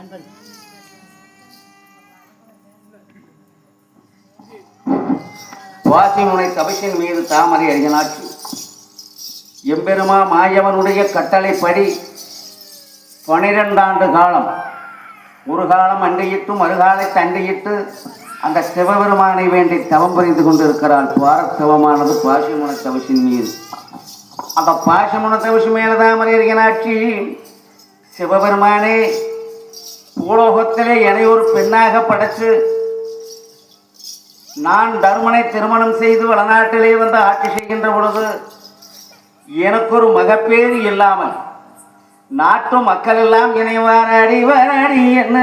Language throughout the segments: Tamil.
அன்பன். வாசிமுனை சபையின் மீது தாமரை அறிஞனாட்சி எம்பெருமா மாயவனுடைய கட்டளைப்படி பனிரெண்டாண்டு காலம் ஒரு காலம் அண்டையிட்டு மறுகாலை தண்டையிட்டு அந்த சிவபெருமானை வேண்டி தவம் புரிந்து கொண்டிருக்கிறாள் துவாரத்தவமானது பாசிமுனை தவசின் மீது. அந்த பாசிமுன தவசி மேல தாமரை அறிஞனாட்சி சிவபெருமானே பூலோகத்திலே என்னை ஒரு பெண்ணாக படைச்சு நான் தருமனை திருமணம் செய்து வடநாட்டிலே வந்து ஆட்சி செய்கின்ற பொழுது எனக்கு ஒரு மகப்பேறு இல்லாமல் நாட்டு மக்கள் எல்லாம் என்னை வாராடி வாராடி என்ன?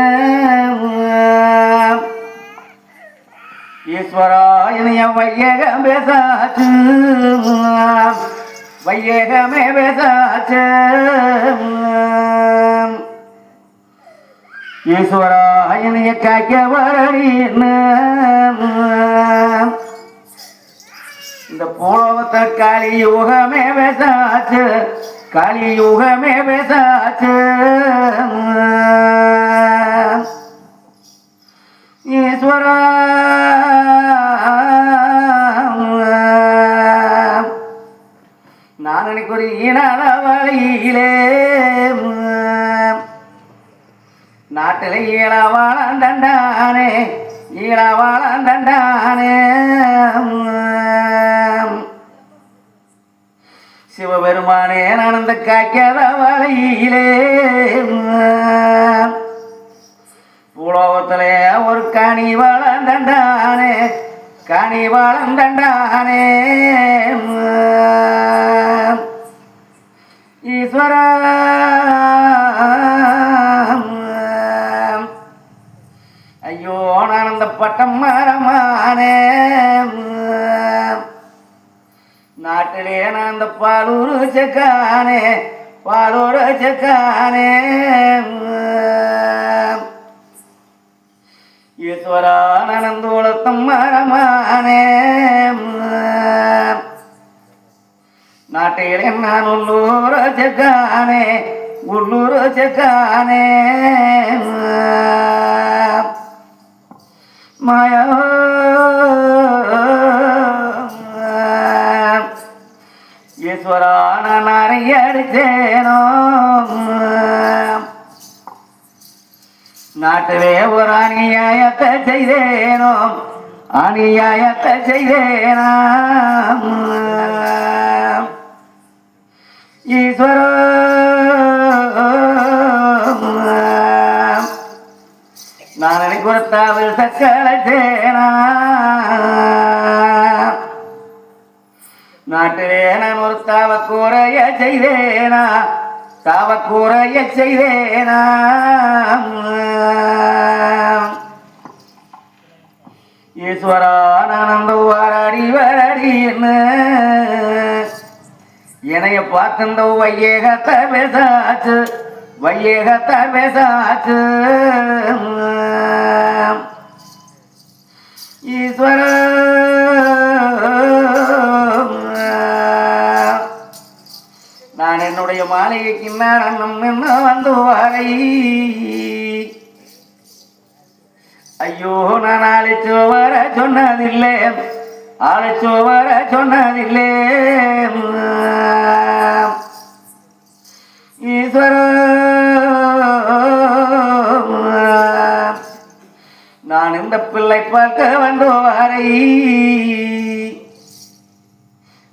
ஈஸ்வரா இணைய வையகம் பேசாச்சு. வையகமே பேசாச்சு. ஈஸ்வரா இணைய காய்க்க வாராடி இந்த பூலோகத்தை காளி யுகமே பேசாச்சு. காளி யுகமே பேசாச்சு. ஈஸ்வரா. நான் எனக்கு ஒரு ஈனான வழியிலே. நாட்டில் ஈழவாழம் தண்டானே ஈழவாழம் தண்டானே சிவபெருமானே நடந்த காய்க்காத வழியிலே. பூலோகத்திலே ஒரு கனி வாழம் தண்டானே கனி வாழம் ஈஸ்வரா. ஐயோ பட்டம் மரமானே. நாட்டிலே நான் அந்த பாலூர் செக்கானே பாலூர் செக்கானே. ஈஸ்வரானந்தோளத்தம் மரமானே. நாட்டிலே நான் உள்ளூர் செக்கானே உள்ளூர் செக்கானே. மாயா. ஈஸ்வரா நான் அறைய அடித்தேனோ. நாட்டிலே ஒரு அநியாயத்தை செய்தேனோ. அநியாயத்தை செய்தேனா. கொடுத்தாவில் சக்கரை சேனா நாட்டிலே நான் ஒரு தாவக்கூறைய செய்தேனா தாவக்கூறைய கூறைய செய்தேனா ஈஸ்வரா நான் வாராடி வாராடி என்ன? என்னைய பார்த்துந்த வையகத்தை பேசாச்சு. வையகத்தை பேசாச்சு ஈஸ்வர. நான் என்னுடைய மாளிகைக்கு நான் என்ன வந்து வரை. ஐயோ நான் அழைச்சோ வர சொன்னதில்லை. அழைச்சோ வர சொன்னதில்லை. ஈஸ்வர. நான் இந்த பிள்ளை பார்க்க வந்தோவாரை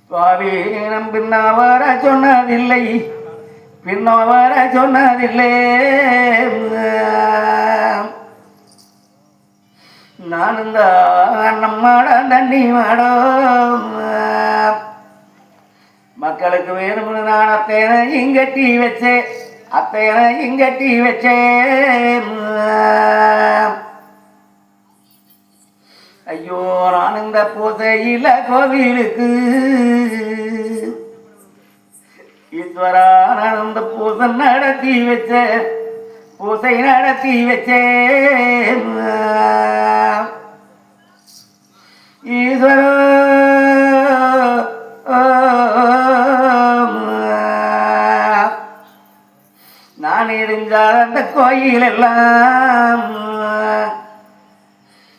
சுவாமி நம் பின்னா வர சொன்னதில்லை. பின்னோ வர சொன்னதில்லை. நான் இந்த அன்னம் மாட தண்ணி மாடோ மக்களுக்கு வேணும்னு நான் அத்தையனை இங்கட்டி வச்சேன். அத்தையனை இங்கட்டி வச்சேன். ஐயோ நான் இந்த பூசையில கோவிலுக்கு ஈஸ்வரா நான் இந்த பூசை நடத்தி வச்சேன். பூசை நடத்தி வச்சேன். ஈஸ்வரா நான் இடிஞ்சால் அந்த கோயில் எல்லாம்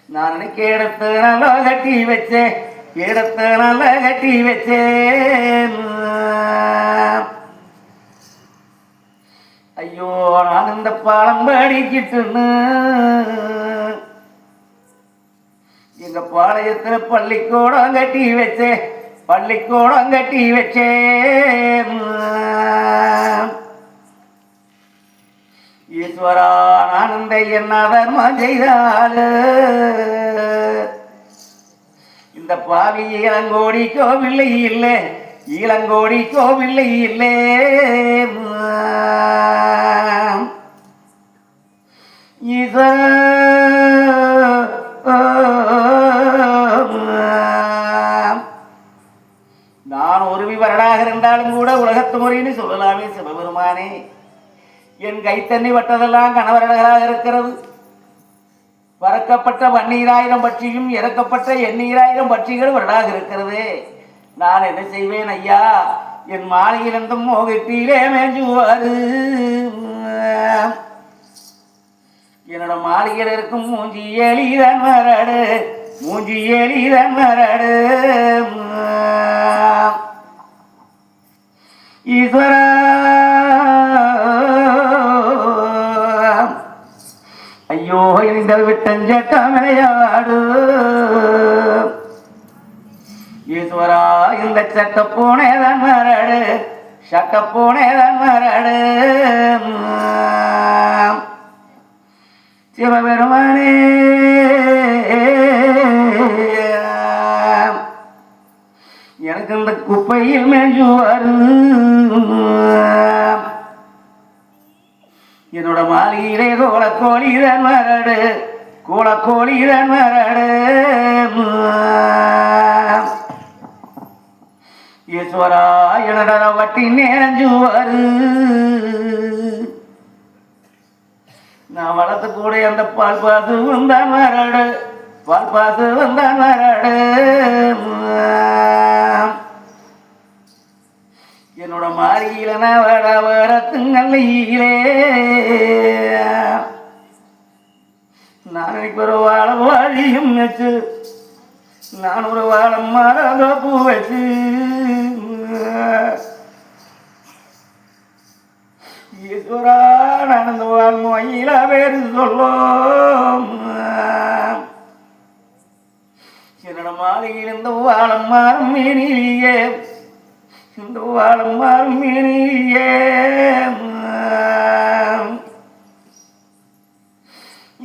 நான் அன்னைக்கு எடுத்து நல்லா கட்டி வச்சேன் எடுத்து நல்லா கட்டி வச்சேன். ஐயோ நான் இந்த பாலம் படிக்கிட்டுன்னு எங்க பாளையத்துல பள்ளிக்கூடம் கட்டி வச்சேன். பள்ளிக்கூடம் கட்டி வச்சே ஈஸ்வரா நான் இந்த என்ன தர்மம் செய்தாலு இந்த பாவி இளங்கோடி கோவில்லை இல்லை இளங்கோடி கோவில்லை இல்லை. ஈஸ்வர இருந்தாலும் கூட உலகத்து முறைன்னு சொல்லலாமே சிவபெருமானே. என் கைத்தண்ணி வட்டதெல்லாம் கணவரடகராக இருக்கிறது. பறக்கப்பட்ட வன்னீராயிரம் பட்சியும் இறக்கப்பட்ட எண்ணீராயிரம் பட்சிகள் வரடாக இருக்கிறது. நான் என்ன செய்வேன் ஐயா? என் மாலையிலிருந்தும் மோகத்திலே மேஞ்சுவாரு என்னோட மாளிகையில் இருக்கும் மூஞ்சி எலிதான் மரடு. மூஞ்சி எலிதான் மரடு. ஈஸ்வரா ஐயோ இந்த விட்டஞ்ச கமலையாடு. ஈஸ்வரா இந்த சட்ட பூனேதான் மரடு. சட்ட பூனேதான் மரடு. சிவபெருமானே. எனக்கு இந்த குப்பையில் மேஞ்சுவாரு என்னோட மாளிகையிலே கோலக்கோழி தான் மரடு கோலக்கோழி தான் மரடு ஈஸ்வரா என்னடா வட்டி நேரஞ்சுவாரு நான் வளர்த்து கூட அந்த பால் பாசு வந்தான் மரடு பால் பாசு வந்தான் மரடு என்னோட மாறியில வட வரத்துங்கல்லையிலே நான் ஒரு வாழ வாழியும் வச்சு நான் ஒரு வாழ மரம் பூ வச்சு ஈஸ்வரா நடந்த வாழ் மொயில வேறு சொல்லும். என்னோட மாளிகையில் இந்த வாழம் மாறும் இந்த வாழம் மாறும்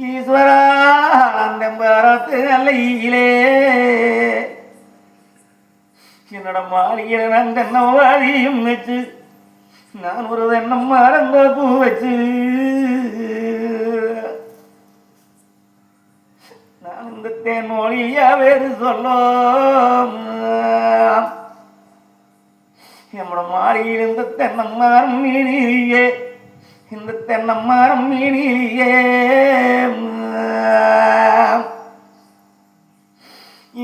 ஈஸ்வரா அந்த பாரத்து நல்லையிலே. என்னோட மாளிகையில் நான் தென்னவாதியும் வச்சு நான் ஒரு தென்னம் மறந்த பூ வச்சு நான் இந்த தேன் மொழியா வேறு சொல்லும். என்னோட மாடியில் இந்த தென்னம்மாரம் மீனியே இந்த தென்னம்மாரம் மீனியே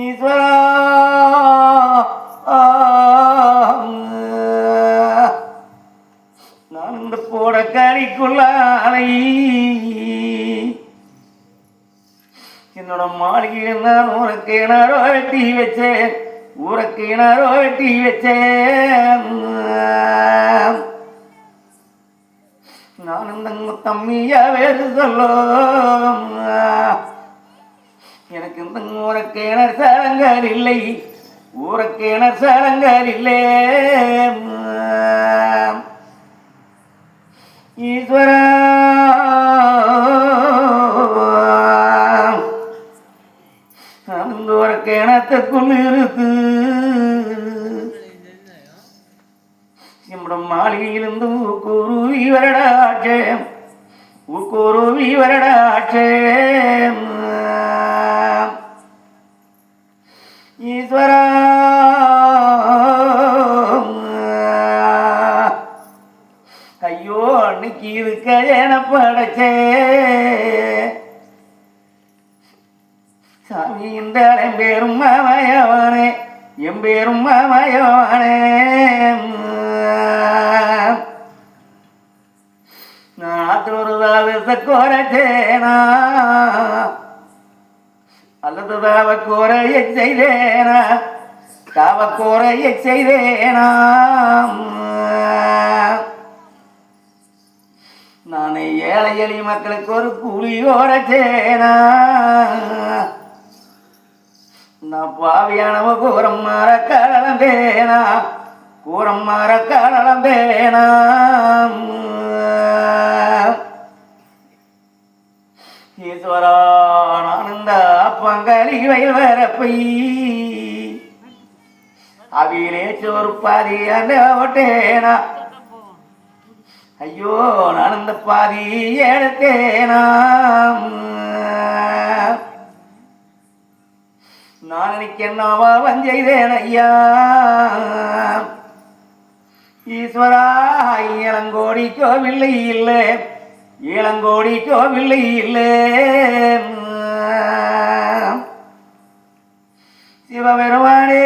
ஈஸ்வரா. நான் இந்த போட கறிக்குள்ளாலை என்னோட மாளிகையில் நான் உனக்கு கிணறோ வெட்டி வச்சேன். ஊருக்கு கிணறோ வெட்டி வச்சேன். நான் இந்த தம்மியா வேறு சொல்லோ எனக்கு இந்த ஊரக்கேணர் சடங்கர் இல்லை. ஊரக்கேணர் சடங்கர் இல்லை. ஈஸ்வரா. கிணத்துக்குள் இருக்கு நம்முடைய மாளிகையிலிருந்து ஊக்குருவி வரடாச்சே. ஊக்குருவி வரடாச்சே. ஈஸ்வரா. ஐயோ அன்னைக்கு இருக்க என படைச்சே சாமி இந்த எம்பேரும் மாமயவனே எம்பேரும் மாமயவனே நாட்டுறதாவிச கோரச்சேனா அல்லது தாவ கோரையை செய்தேனா தாவ கோரையை செய்தேனா நான் ஏழை எளிய மக்களுக்கு ஒரு கூலியோர சேனா பாவியானவ கூரம் மாற கடலம் வேணா கூரம் மாற கடலம் பேனா ஈஸ்வரா ஆனந்த பங்காளி வயல் வரப்பை அவியிலே சோறு பாதி அண்டேனா ஐயோ நான் பாதி எடுத்தேனா நான் இன்னைக்கு என்னவா வஞ்செய்தேன் ஐயா? ஈஸ்வரா இளங்கோடி கோவில்லை இல்லை இளங்கோடி கோவில்லை இல்லை. சிவபெருமானே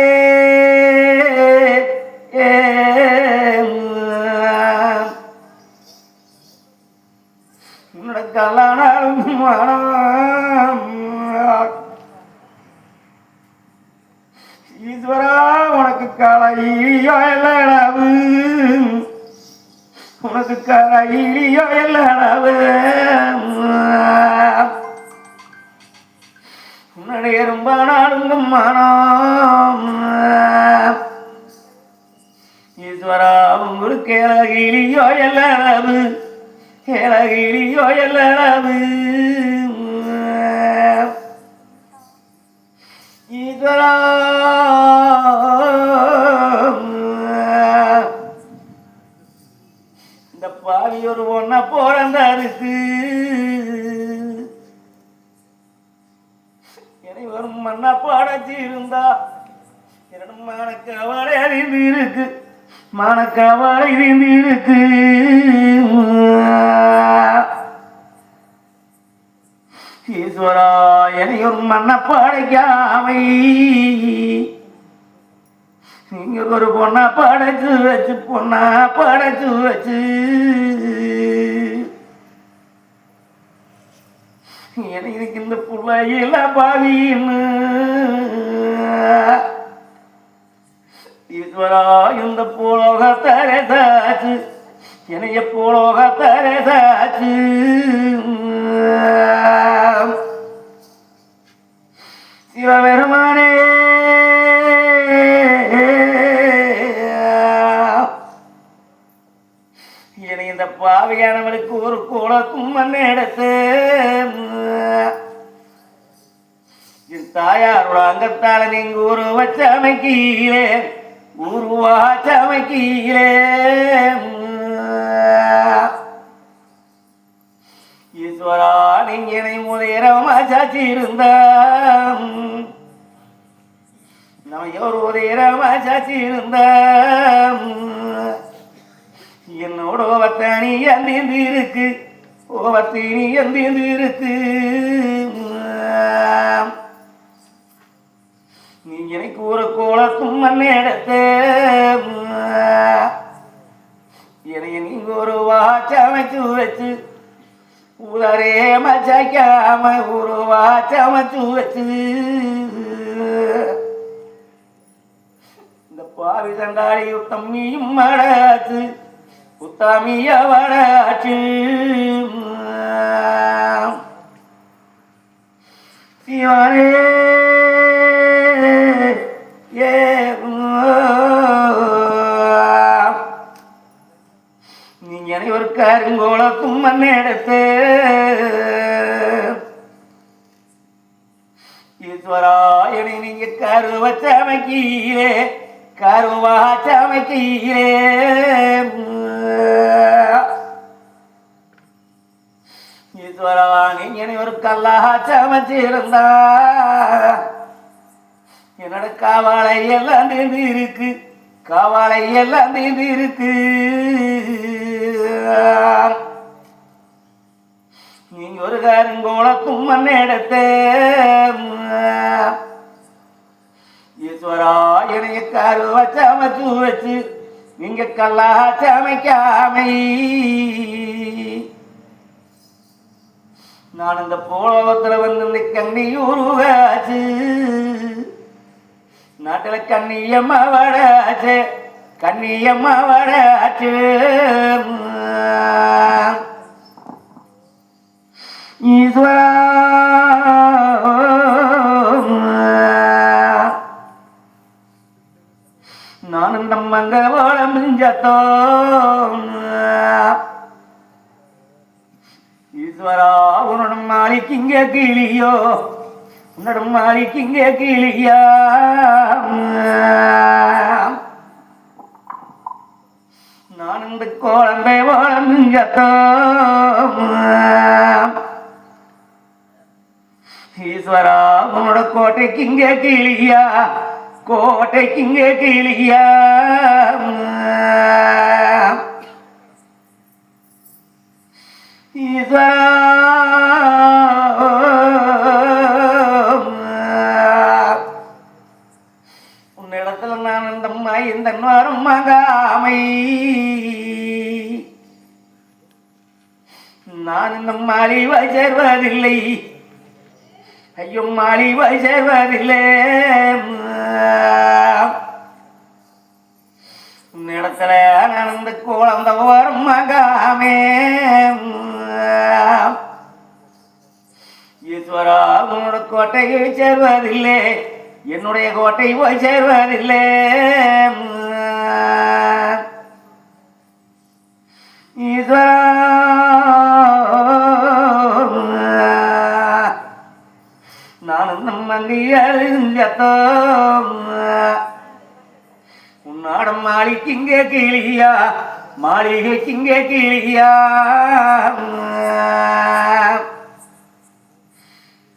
உன்னோட கல்லானாலும் மனம் ஈஸ்வரா உனக்கு உனக்கு கலையிலியோ உன்னுடைய ரொம்ப நாடுங்கும் மனம் ஈஸ்வரா உங்களுக்கு கேளகிலியோ எல்லளவு. கேளகிலியோ எல்லளவு. ஈஸ்வரா. ஒரு ஒன்ன அரிசி என்னை ஒரு மண்ணா பாடச்சி இருந்தா இரண்டு மானக்கவலை அறிந்து இருக்கு மானக்கவலை அறிந்து இருக்கு ஈஸ்வரா என்னை ஒரு மண்ண படைக்காமை. நீங்க ஒரு பொண்ணா படைச்சு வச்சு பொண்ணா படைச்சு வச்சு எனக்கு இந்த பிள்ளையில பாவின்னு ஈஸ்வரா இந்த பூலோக தரசாச்சு என்னைய பூலோக தரசாச்சு சிவபெருமானே. என்னை இந்த பாவியானவனுக்கு ஒரு குளக்கும் மண்ணெடுத்து என் தாயாரோட அங்கத்தால நீங்க ஒரு வச்சமைக்கீழே உருவாச்சமைக்கீழே உருவா ஈஸ்வரா நீங்க என்னை முதேரமா சாச்சி இருந்தா நம்ம ஒரு உதயரமா சாச்சி இருந்தா என்னோட ஓவத்தானி அந்திந்து இருக்கு ஓவத்தீனி அந்திந்து இருக்கு எனக்கு ஒரு கோலத்தும் மண்ணெடுத்த என்னைய நீங்க ஒரு வாச்சமைச்சு வச்சு உதரே மச்சாக்காம ஒரு வாச்சமைச்சு வச்சு. இந்த பாவி சண்டாளி தம்மியும் மடாச்சு உத்தாமிய வடாச்சு சிவனே. ஏ நீங்க ஒரு கருங்கோளத்தும் மண் எடுத்து ஈஸ்வரா நீங்க கருவ சமைக்கீரே கருவா சமைக்கீரே ஈஸ்வரா நீங்க ஒரு கல்லாக சமைச்சிருந்தா என்னோட காவாலை எல்லாம் தீர்ந்து இருக்கு. காவாலை எல்லாம் தீர்ந்து இருக்கு. நீங்க ஒரு கருங்கோளத்தும் மண் ஈஸ்வரா என்னைய காரு வச்சாம தூ வச்சு நீங்க கல்லா சமைக்காமை நான் இந்த போலோகத்துல வந்து இந்த கண்ணியூருகாச்சு நாட்டில் கண்ணியம்மா வடாச்சு. கண்ணியம்மா வடாச்சு. ஈஸ்வரா. நானும் நம்மங்க வாழ மிஞ்சத்தோ. ஈஸ்வரா உன்னோட மாளிக்கு இங்கே கிளியோ. உன்னோட மாளிக்கு இங்க கிளியா. நான் இந்த குழந்தை வாழ ஈஸ்வரா உன்னோட கோட்டைக்கு இங்கே கிளியா. கோட்டைக்கு இங்கே கிளியா. ஈஸ்வரா. இந்த வரும் மகாமை நான் இந்த மாலிவாய் சேர்வதில்லை. ஐயோ மாலிவாய் சேர்வதில்லை. இடத்துல நான் இந்த குழந்த வரும் மகாமே ஈஸ்வரா உன்னோட கோட்டையை சேர்வதில்லை. என்னுடைய கோட்டை போய் சேர்வதில்லை. ஈஸ்வரா. நானும் நம் அறிஞ்சத்தோ உன்னாடம் மாளிக்கு இங்கே கிளியா மாளிகைக்கு இங்கே கிளியா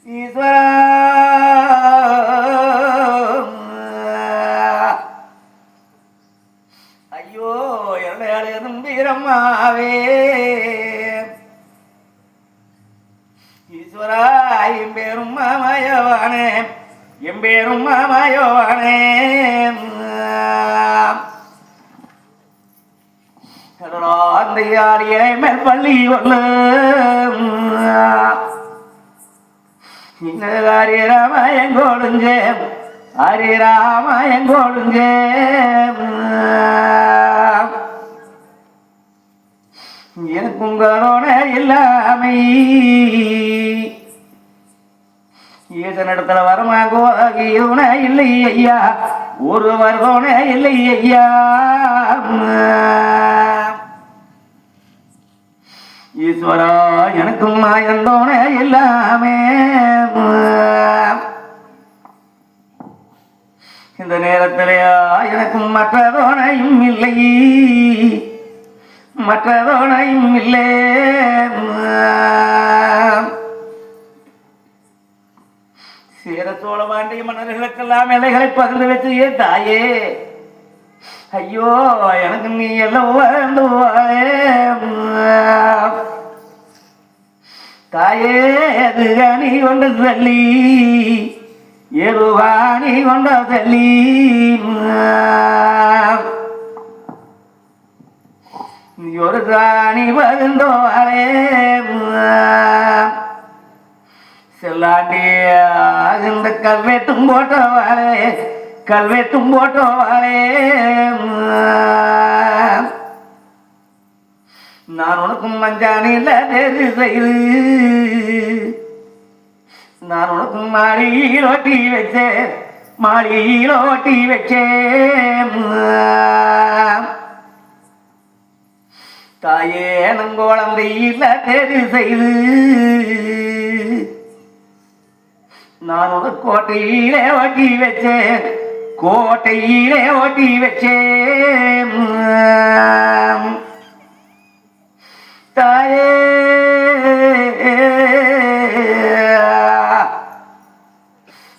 ஈஸ்வரா. நம்பீரம்மாவே ஈஸ்வரா என் பேரும் மாமாயவானே. என் பேரும் மாமாயவானே அந்த யாழியை மேல் பள்ளி ஒன்று இந்த ஹரி எனக்கு உங்களோட ஹரி இல்லாமை ஈசனிடத்துல வரமா கோகியோன இல்லை ஐயா. ஒரு வருகோன இல்லை ஐயா. ஈஸ்வரா எனக்கும் மாயந்தோன எல்லாமே. இந்த நேரத்திலேயா எனக்கும் மற்றதோனையும் இல்லை. மற்றதோனையும் இல்லை. சேர சோழ பாண்டிய மன்னர்களுக்கெல்லாம் இலைகளை பகிர்ந்து வச்சு ஏன் தாயே ஐயோ எனக்கு நீ எல்லாம் தாயே அது நீ கொண்ட தள்ளி ஏதுவா நீ கொண்ட தள்ளி. ஒரு தானி வருந்தோவாளே செல்லாண்டி இந்த கல்வெட்டும் போட்டவாளே கல்வெட்டும் போட்டவாளே நான் உனக்கும் மஞ்சானில தேர்வு செய்து நான் உனக்கும் மாளிகையில் ஓட்டி வச்சேன் மாளிகையில் ஓட்டி வச்சேன் தாயே நங்கோளந்தையில் தேர்வு செய்து. நான் உனக்கு கோட்டையிலே ஓட்டி வச்சேன் கோட்டையிலே ஓட்டி வச்சேன். தாயே.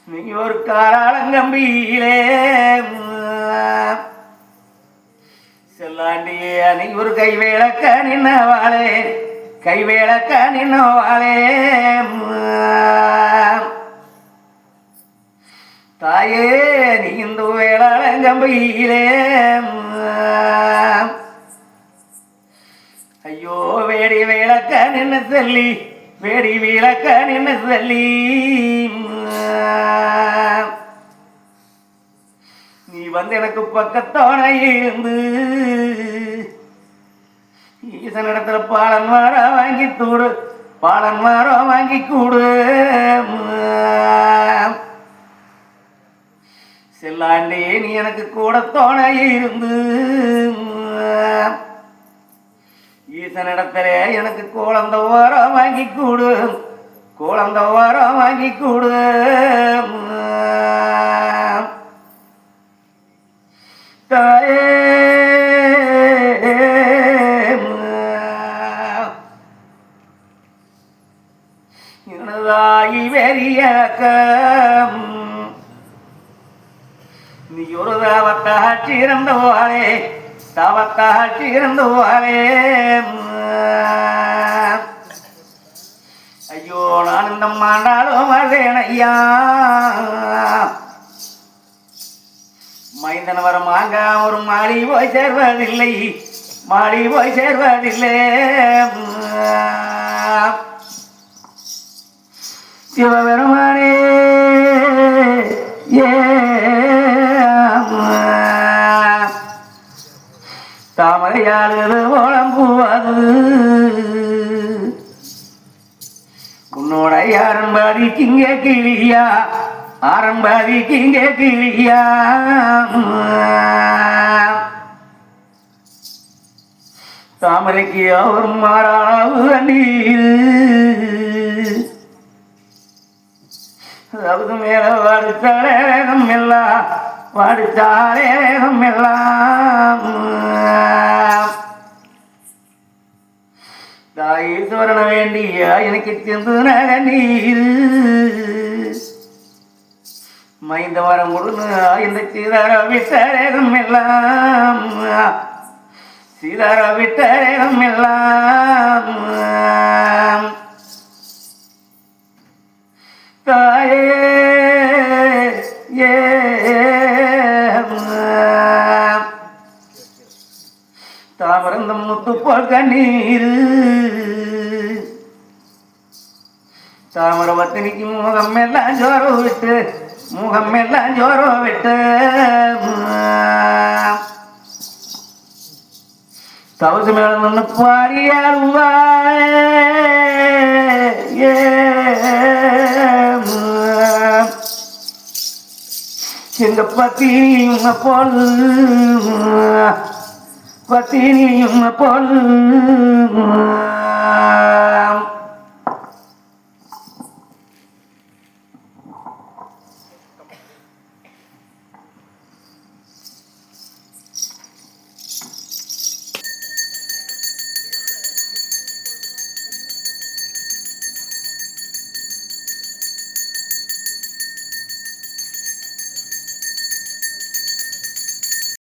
நீ ஒரு காராளங்கம்பியிலே. செல்லாண்டியே நீ ஒரு கை கைவேளக்க நின்னவாளே கை கைவேளக்க நின்னவாளே தாயே நீ இந்த வேளாளங்கம்பையிலே. ஐயோ வேடி வேளக்க நின்று சொல்லி வேடி விளக்க நின்று சொல்லி. நீ வந்து எனக்கு பக்கத்தோட இருந்து. ஈசனிடத்துல பாலன் மரம் வாங்கி தூடு. பாலன் மரம் வாங்கி கூடு. செல்லாண்டே நீ எனக்கு கூட தோண இருந்து ஈசனிடத்துல எனக்கு குழந்த ஓரம் வாங்கி கூடு. குழந்த வரம் வாங்கி கூடு. தாயே. எனதாயி வெறியாக்கம். நீ ஒரு தாவத்தாட்சி இருந்தவாளே தாவத்தாட்சி போலே ஐயோ நான் இந்த மாண்டாலும் அதேனையா மைந்தன் வர மாங்க ஒரு மாடி போய் சேர்வதில்லை. மாடி போய் சேர்வதில்லை. சிவபெருமானே ஏ தாமரையாளது ஓளம் பூவது. உன்னோட ஆரம்பாதி கிங்க கிளியா. ஆரம்பாதி கிளியா தாமரைக்கு அவர் மாறாவு நீர் அதுக்கு மேல வாடிச்சாலே வேகம் எல்லாம் வாடிச்சாலே எல்லாம். தாயீஸ்வரன வேண்டிய எனக்கு செந்து நீர் மைந்த வரம் கொடுன்னு இந்த சீதார விட்டரேகம் எல்லாம் சீதார விட்டரேகம் எல்லாம் தாயே ஏ தாமரந்தம் முத்து போல் கண்ணீர். தாமரவத்தினிக்கு முகம் எல்லாம் ஜோரோ விட்டு முகம் எல்லாம் ஜோரோ விட்டு தவசு மேல நின்று பாடியாருவா எங்க பத்தினியும் போல் பத்தினியும் போல்